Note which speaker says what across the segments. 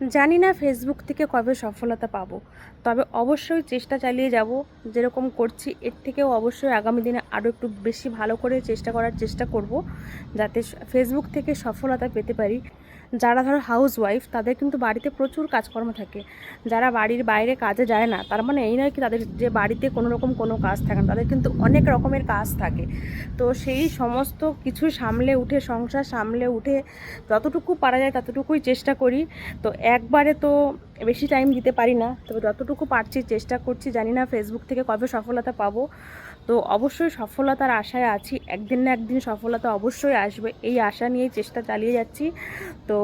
Speaker 1: জানি না ফেসবুক থেকে কবে সফলতা পাবো। তবে অবশ্যই চেষ্টা চালিয়ে যাব, যেরকম করছি, এর থেকেও অবশ্যই আগামী দিনে আরও একটু বেশি ভালো করে চেষ্টা করার চেষ্টা করব, যাতে ফেসবুক থেকে সফলতা পেতে পারি। যারা ধরো হাউস ওয়াইফ তাদের কিন্তু বাড়িতে প্রচুর কাজকর্ম থাকে। যারা বাড়ির বাইরে কাজে যায় না, তার মানে এই নয় কি তাদের যে বাড়িতে কোনো রকম কোনো কাজ থাকে না, তাদের কিন্তু অনেক রকমের কাজ থাকে। তো সেই সমস্ত কিছু সামলে উঠে, সংসার সামলে উঠে যতটুকু পারা যায় ততটুকুই চেষ্টা করি। তো একবারে তো বেশি টাইম দিতে পারি না, তবে যতটুকু পারছি চেষ্টা করছি, জানি না ফেসবুক থেকে কবে সফলতা পাবো। তো অবশ্যই সফলতার আশায় আছি। একদিন না একদিন সফলতা অবশ্যই আসবে। এই আশা নিয়েই চেষ্টা চালিয়ে যাচ্ছি। তো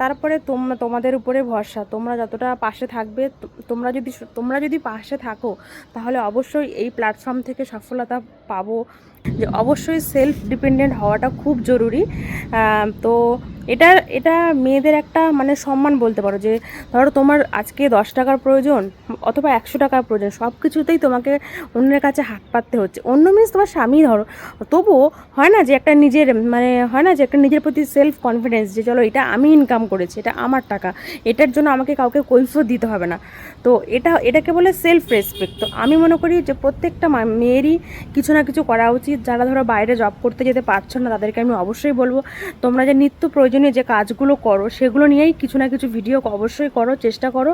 Speaker 1: তারপরে তোম, তোমাদের উপরে ভরসা। তোমরা যতটা পাশে থাকবে তোমরা যদি তোমরা যদি পাশে থাকো, তাহলে অবশ্যই এই প্ল্যাটফর্ম থেকে সফলতা পাবো। যে অবশ্যই সেলফ ডিপেন্ডেন্ট হওয়াটা খুব জরুরি। তো এটা এটা মেয়েদের একটা মানে সম্মান বলতে পারো যে, ধরো তোমার আজকে দশ টাকার প্রয়োজন অথবা একশো টাকার প্রয়োজন সব কিছুতেই তোমাকে অন্যের কাছে হাত পাততে হচ্ছে। অন্য মিনস তোমার স্বামী ধরো, তবুও হয় না যে একটা নিজের মানে হয় না যে একটা নিজের প্রতি সেলফ কনফিডেন্স যে চলো এটা আমি ইনকাম করেছি, এটা আমার টাকা, এটার জন্য আমাকে কাউকে কৈফিয়ত দিতে হবে না। তো এটা, এটাকে বলে সেলফ রেসপেক্ট তো আমি মনে করি যে প্রত্যেকটা মেয়েরই কিছু না কিছু করা উচিত। যারা ধরো বাইরে জব করতে যেতে পারছ না, তাদেরকে আমি অবশ্যই বলব, তোমরা যে নিত্য প্রয়োজনীয় যে কাজগুলো করো, সেগুলো নিয়েই কিছু না কিছু ভিডিও অবশ্যই করো, চেষ্টা করো।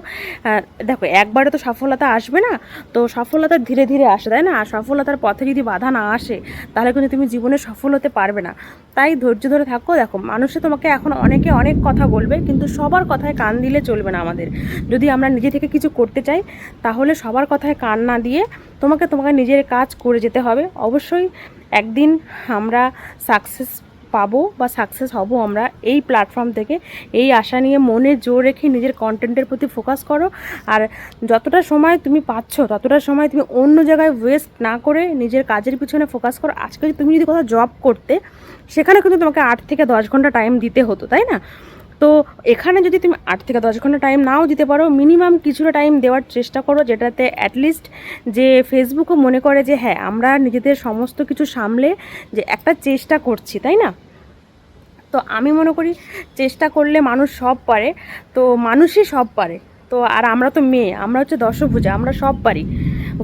Speaker 1: দেখো, একবারে তো সফলতা আসবে না, তো সফলতা ধীরে ধীরে আসে, তাই না? আর সফলতার পথে যদি বাধা না আসে, তাহলে কিন্তু তুমি জীবনে সফল হতে পারবে না। তাই ধৈর্য ধরে থাকো। দেখো, মানুষে তোমাকে এখন অনেকে অনেক কথা বলবে, কিন্তু সবার কথায় কান দিলে চলবে না আমাদের। যদি আমরা নিজে থেকে কিছু করতে চাই, তাহলে সবার কথায় কান না দিয়ে তোমাকে তোমাকে নিজের কাজ করে যেতে হবে। অবশ্যই একদিন আমরা সাকসেস পাবো বা সাকসেস হব আমরা এই প্ল্যাটফর্ম থেকে। এই আশা নিয়ে মনে জোর রেখে নিজের কন্টেন্টের প্রতি ফোকাস করো। আর যতটা সময় তুমি পাচ্ছ, ততটা সময় তুমি অন্য জায়গায় ওয়েস্ট না করে নিজের কাজের পিছনে ফোকাস করো। আজকে তুমি যদি কোথাও জব করতে, সেখানে কিন্তু তোমাকে আট থেকে দশ ঘণ্টা টাইম দিতে হতো, তাই না? তো এখানে যদি তুমি আট থেকে দশ ঘণ্টা টাইম নাও দিতে পারো মিনিমাম কিছুটা টাইম দেওয়ার চেষ্টা করো, যেটাতে অ্যাটলিস্ট যে ফেসবুকও মনে করে যে হ্যাঁ আমরা নিজেদের সমস্ত কিছু সামলে যে একটা চেষ্টা করছি, তাই না? তো আমি মনে করি চেষ্টা করলে মানুষ সব পারে, তো মানুষই সব পারে। তো আর আমরা তো মেয়ে, আমরা হচ্ছে দশভূজা, আমরা সব পারি।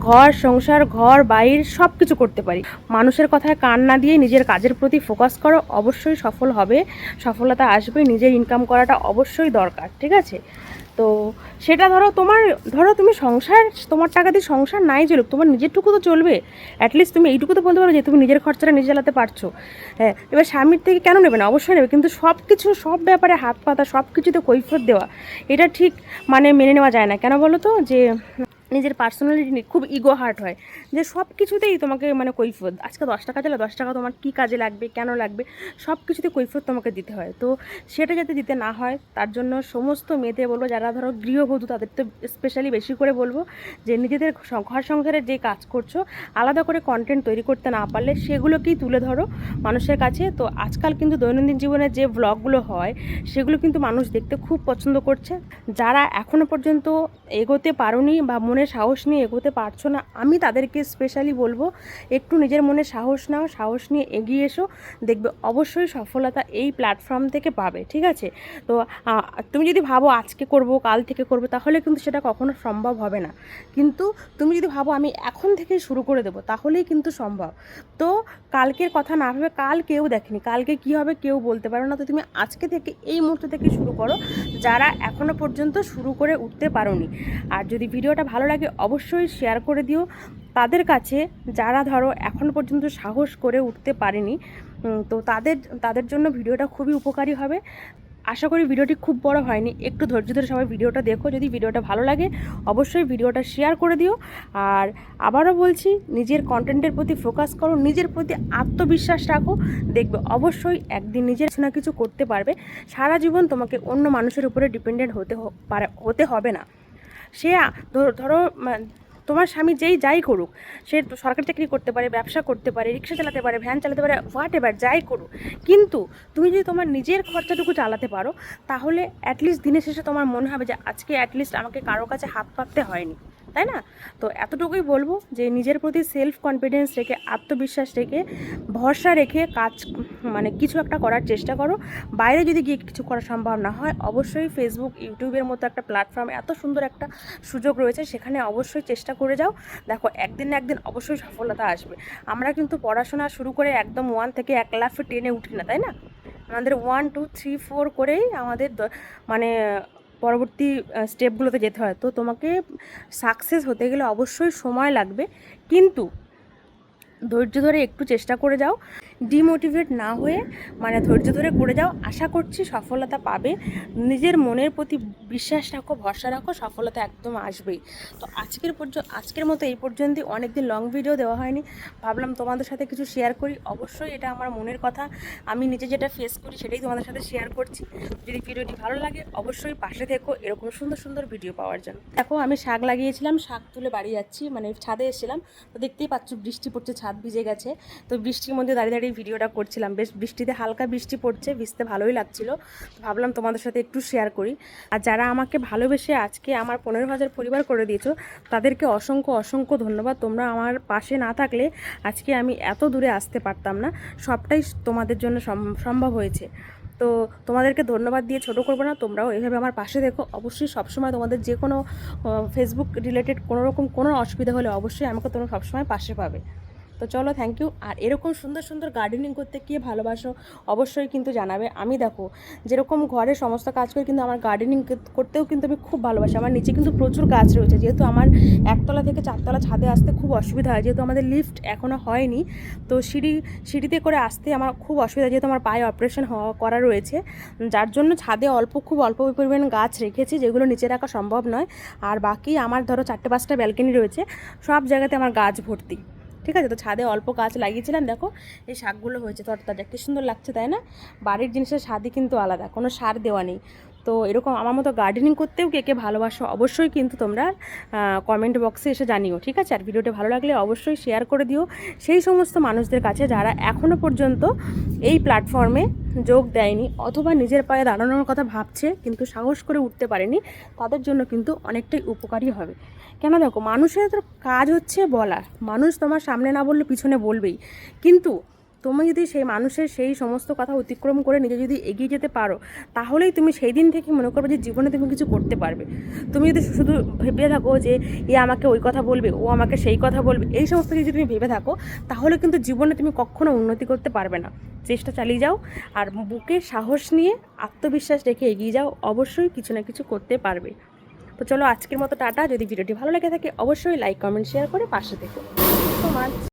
Speaker 1: ঘর, সংসার, ঘর বাইর সব কিছু করতে পারি। মানুষের কথায় কান না দিয়ে নিজের কাজের প্রতি ফোকাস করো, অবশ্যই সফল হবে, সফলতা আসবে, নিজের ইনকাম করাটা অবশ্যই দরকার, ঠিক আছে? তো সেটা ধরো তোমার, ধরো তুমি সংসার, তোমার টাকা দিয়ে সংসার নাই চলুক, তোমার নিজেরটুকু তো চলবে। অ্যাটলিস্ট তুমি এইটুকু তো বলতে পারো যে তুমি নিজের খরচাটা নিজে চালাতে পারছ। হ্যাঁ এবার স্বামীর থেকে কেন নেবে না? অবশ্যই নেবে, কিন্তু সব কিছু সব ব্যাপারে হাত পাতা সব কিছুতে কৈফত দেওয়া, এটা ঠিক মানে মেনে নেওয়া যায় না। কেন বলো তো? যে নিজের পার্সোনালিটি খুব ইগো হার্ট হয়, যে সব কিছুতেই তোমাকে মানে কৈফিয়ত, আজকে দশ টাকা চাইলে দশ টাকা তোমার কী কাজে লাগবে, কেন লাগবে সব কিছুতে কৈফত তোমাকে দিতে হয়। তো সেটা যাতে দিতে না হয়, তার জন্য সমস্ত মেয়েদের বলব, যারা ধরো গৃহবধূ, তাদের তো স্পেশালি বেশি করে বলব, যে নিজেদের ঘর সংসারের যে কাজ করছ, আলাদা করে কন্টেন্ট তৈরি করতে না পারলে সেগুলোকেই তুলে ধরো মানুষের কাছে। তো আজকাল কিন্তু দৈনন্দিন জীবনে যে ব্লগগুলো হয়, সেগুলো কিন্তু মানুষ দেখতে খুব পছন্দ করছে। যারা এখনও পর্যন্ত এগোতে পারোনি বা মনে সাহস নিয়ে এগোতে পারছ না, আমি তাদেরকে স্পেশালি বলব, একটু নিজের মনে সাহস নাও, সাহস নিয়ে এগিয়ে এসো, দেখবে অবশ্যই সফলতা এই প্ল্যাটফর্ম থেকে পাবে, ঠিক আছে? তো তুমি যদি ভাবো আজকে করব, কাল থেকে করব, তাহলে কিন্তু সেটা কখনো সম্ভব হবে না। কিন্তু তুমি যদি ভাবো আমি এখন থেকেই শুরু করে দেবো, তাহলেই কিন্তু সম্ভব। তো, কালকের কথা না ভেবে কাল কেউ দেখেনি, কালকে কি হবে কেউ বলতে পারো না, তো তুমি আজকে থেকে এই মুহূর্ত থেকে শুরু করো, যারা এখনও পর্যন্ত শুরু করে উঠতে পারোনি। আর যদি ভিডিওটা ভালো লাগে অবশ্যই শেয়ার করে দিও। তাদের কাছে যারা ধরো এখনও পর্যন্ত সাহস করে উঠতে পারেনি তো তাদের তাদের জন্য ভিডিওটা খুবই উপকারী হবে। আশা করি ভিডিওটি খুব বড় হয়নি। একটু ধৈর্য ধরে সবাই ভিডিওটা দেখো। যদি ভিডিওটা ভালো লাগে, অবশ্যই ভিডিওটা শেয়ার করে দিও। আর আবারও বলছি, নিজের কন্টেন্টের প্রতি ফোকাস করো, নিজের প্রতি আত্মবিশ্বাস রাখো। দেখবে অবশ্যই একদিন নিজের কিছু না কিছু করতে পারবে। সারা জীবন তোমাকে অন্য মানুষের উপরে ডিপেন্ডেন্ট হতে পারে, হতে হবে না। সে ধরো তোমার স্বামী যেই, যাই করুক, সে সরকারি চাকরি করতে পারে, ব্যবসা করতে পারে, রিক্সা চালাতে পারে, ভ্যান চালাতে পারে হোয়াট এভার যাই করুক। কিন্তু তুমি যদি তোমার নিজের খরচাটুকু চালাতে পারো, তাহলে অ্যাটলিস্ট দিনের শেষে তোমার মনে হবে যে, আজকে অ্যাটলিস্ট আমাকে কারও কাছে হাত পাততে হয়নি। তাই না? তো এতটুকুই বলব যে নিজের প্রতি সেলফ কনফিডেন্স রেখে, আত্মবিশ্বাস রেখে, ভরসা রেখে কাজ মানে কিছু একটা করার চেষ্টা করো। বাইরে যদি গিয়ে কিছু করা সম্ভব না হয়, অবশ্যই ফেসবুক ইউটিউবের মতো একটা প্ল্যাটফর্ম এত সুন্দর একটা সুযোগ রয়েছে, সেখানে অবশ্যই চেষ্টা করে যাও। দেখো, একদিন না একদিন অবশ্যই সফলতা আসবে। আমরা কিন্তু পড়াশোনা শুরু করে একদম ওয়ান থেকে এক লাফে টেনে উঠি না, তাই না? আমাদের ওয়ান টু থ্রি ফোর করেই আমাদের মানে পরবর্তী স্টেপগুলোতে যেতে হয়। তো তোমাকে সাকসেস হতে গেলে অবশ্যই সময় লাগবে। কিন্তু ধৈর্য ধরে একটু চেষ্টা করে যাও। ডিমোটিভেট না হয়ে মানে ধৈর্য ধরে করে যাও। আশা করছি সফলতা পাবে। নিজের মনের প্রতি বিশ্বাস রাখো, ভরসা রাখো, সফলতা একদম আসবেই। তো আজকের পর্যন্ত আজকের মতো এই পর্যন্তই। অনেকদিন লং ভিডিও দেওয়া হয়নি। ভাবলাম তোমাদের সাথে কিছু শেয়ার করি। অবশ্যই এটা আমার মনের কথা। আমি নিজে যেটা ফেস করি সেটাই তোমাদের সাথে শেয়ার করছি। যদি ভিডিওটি ভালো লাগে, অবশ্যই পাশে থেকো এরকম সুন্দর সুন্দর ভিডিও পাওয়ার জন্য। দেখো, আমি শাক লাগিয়েছিলাম, শাক তুলে বাড়ি যাচ্ছি মানে ছাদে এসেছিলাম। তো দেখতেই পাচ্ছ বৃষ্টি পড়ছে ছাদ। ভিজে গেছে। তো বৃষ্টির মধ্যে দাঁড়িয়ে দাঁড়িয়ে ভিডিওটা করছিলাম। বেশ বৃষ্টিতে হালকা বৃষ্টি পড়ছে, ভিজতে ভালোই লাগছিল। ভাবলাম তোমাদের সাথে একটু শেয়ার করি। আর যারা আমাকে ভালোবেসে আজকে আমার পনেরো হাজার পরিবার করে দিয়েছ, তাদেরকে অসংখ্য অসংখ্য ধন্যবাদ। তোমরা আমার পাশে না থাকলে আজকে আমি এত দূরে আসতে পারতাম না। সবটাই তোমাদের জন্য সম- সম্ভব হয়েছে। তো তোমাদেরকে ধন্যবাদ দিয়ে ছোট করব না, তোমরাও এভাবে আমার পাশে দেখো। অবশ্যই সবসময় তোমাদের যে কোনো ফেসবুক রিলেটেড কোনো রকম কোনো অসুবিধা হলে অবশ্যই আমাকে তোমরা সবসময় পাশে পাবে। তো চলো থ্যাংক ইউ আর এরকম সুন্দর সুন্দর গার্ডেনিং করতে কে ভালোবাসো অবশ্যই কিন্তু জানাবে। আমি দেখো, যেরকম ঘরে সমস্ত কাজ করি, কিন্তু আমার গার্ডেনিং করতেও কিন্তু আমি খুব ভালোবাসি। আমার নিচে কিন্তু প্রচুর গাছ রয়েছে। যেহেতু আমার একতলা থেকে চারতলা ছাদে আসতে খুব অসুবিধা হয়, যেহেতু আমাদের লিফট এখনও হয়নি, তো সিঁড়ি, সিঁড়িতে করে আসতে আমার খুব অসুবিধা, যেহেতু আমার পায়ে অপারেশন হওয়া, করা রয়েছে। যার জন্য ছাদে অল্প, খুব অল্প পরিমাণ গাছ রেখেছি, যেগুলো নিচে রাখা সম্ভব নয়। আর বাকি আমার ধরো চারটে পাঁচটা ব্যালকনি রয়েছে, সব জায়গাতে আমার গাছ ভর্তি। ঠিক আছে? তো ছাদে অল্প গাছ লাগিয়েছিলাম, দেখো। এই শাকগুলো হয়েছে তরতাজা। কি সুন্দর লাগছে, তাই না? বাড়ির জিনিসের স্বাদই কিন্তু আলাদা, কোনো সার দেওয়া নেই। তো এরকম আমার মতো গার্ডেনিং করতেও কে কে ভালোবাসো অবশ্যই কিন্তু তোমরা কমেন্ট বক্সে এসে জানিও, ঠিক আছে? আর ভিডিওটা ভালো লাগলে অবশ্যই শেয়ার করে দিও। সেই সমস্ত মানুষদের কাছে যারা এখনও পর্যন্ত এই প্ল্যাটফর্মে যোগ দেয়নি অথবা নিজের পায়ে দাঁড়ানোর কথা ভাবছে কিন্তু সাহস করে উঠতে পারেনি, তাদের জন্য কিন্তু অনেকটাই উপকারী হবে। কেন দেখো, মানুষের কাজ হচ্ছে বলা মানুষ তোমার সামনে না বললে পিছনে বলবেই। কিন্তু তুমি যদি সেই মানুষের সেই সমস্ত কথা অতিক্রম করে নিজে যদি এগিয়ে যেতে পারো, তাহলেই তুমি সেই দিন থেকে মনে করবে যে জীবনে তুমি কিছু করতে পারবে। তুমি যদি শুধু ভেবে থাকো যে এ আমাকে ওই কথা বলবে, ও আমাকে সেই কথা বলবে, এই সমস্ত কিছু তুমি ভেবে থাকো, তাহলে কিন্তু জীবনে তুমি কখনো উন্নতি করতে পারবে না। চেষ্টা চালিয়ে যাও আর বুকে সাহস নিয়ে আত্মবিশ্বাস রেখে এগিয়ে যাও, অবশ্যই কিছু না কিছু করতে পারবে। তো চলো আজকের মতো টাটা। যদি ভিডিওটি ভালো লেগে থাকে, অবশ্যই লাইক কমেন্ট শেয়ার করে পাশে থেকো। তোমার